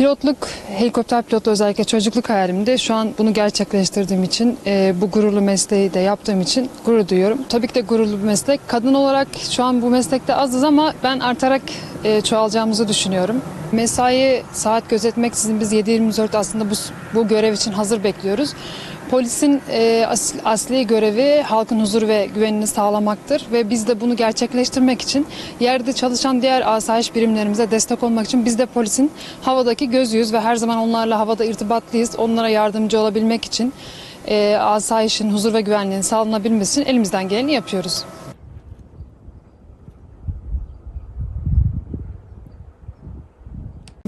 Pilotluk, helikopter pilotu özellikle çocukluk hayalimdi. Şu an bunu gerçekleştirdiğim için, e, bu gururlu mesleği de yaptığım için gurur duyuyorum. Tabii ki de gururlu bir meslek. Kadın olarak şu an bu meslekte azız ama ben artarak e, çoğalacağımızı düşünüyorum. Mesai saat gözetmeksizin biz 7-24 aslında bu, bu görev için hazır bekliyoruz. Polisin e, as- asli görevi halkın huzur ve güvenini sağlamaktır ve biz de bunu gerçekleştirmek için yerde çalışan diğer asayiş birimlerimize destek olmak için biz de polisin havadaki gözüyüz ve her zaman onlarla havada irtibatlıyız. Onlara yardımcı olabilmek için e, asayişin huzur ve güvenliğinin sağlanabilmesi için elimizden geleni yapıyoruz.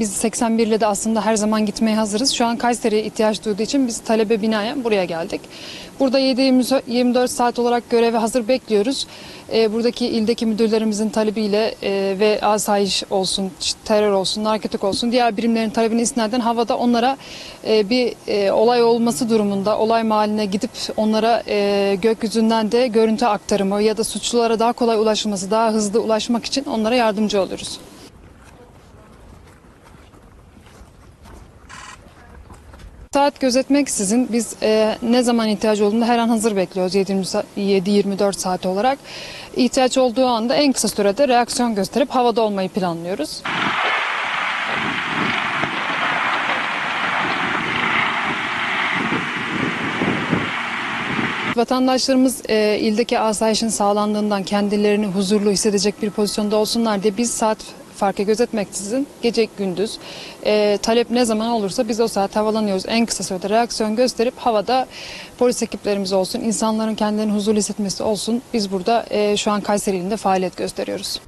Biz 81 ile de aslında her zaman gitmeye hazırız. Şu an Kayseri'ye ihtiyaç duyduğu için biz talebe binaen buraya geldik. Burada 7-24 saat olarak göreve hazır bekliyoruz. Ee, buradaki ildeki müdürlerimizin talebiyle e, ve asayiş olsun, terör olsun, narkotik olsun diğer birimlerin talebine istinaden havada onlara e, bir e, olay olması durumunda olay mahalline gidip onlara gökyüzünden de görüntü aktarımı ya da suçlulara daha kolay ulaşılması, daha hızlı ulaşmak için onlara yardımcı oluruz. Saat gözetmeksizin biz e, ne zaman ihtiyaç olduğunda her an hazır bekliyoruz 7-24 saat olarak. İhtiyaç olduğu anda en kısa sürede reaksiyon gösterip havada olmayı planlıyoruz. Vatandaşlarımız e, ildeki asayişin sağlandığından kendilerini huzurlu hissedecek bir pozisyonda olsunlar diye biz saat farkı gözetmeksizin gece gündüz e, talep ne zaman olursa biz o saat havalanıyoruz. En kısa sürede reaksiyon gösterip havada polis ekiplerimiz olsun, insanların kendilerini huzurlu hissetmesi olsun. Biz burada e, şu an Kayseri ilinde faaliyet gösteriyoruz.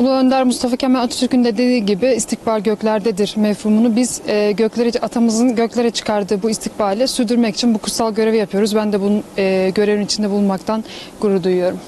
Ulu Önder Mustafa Kemal Atatürk'ün de dediği gibi istikbal göklerdedir mefhumunu biz e, göklere atamızın göklere çıkardığı bu istikbali sürdürmek için bu kutsal görevi yapıyoruz. Ben de bunun e, görevin içinde bulunmaktan gurur duyuyorum.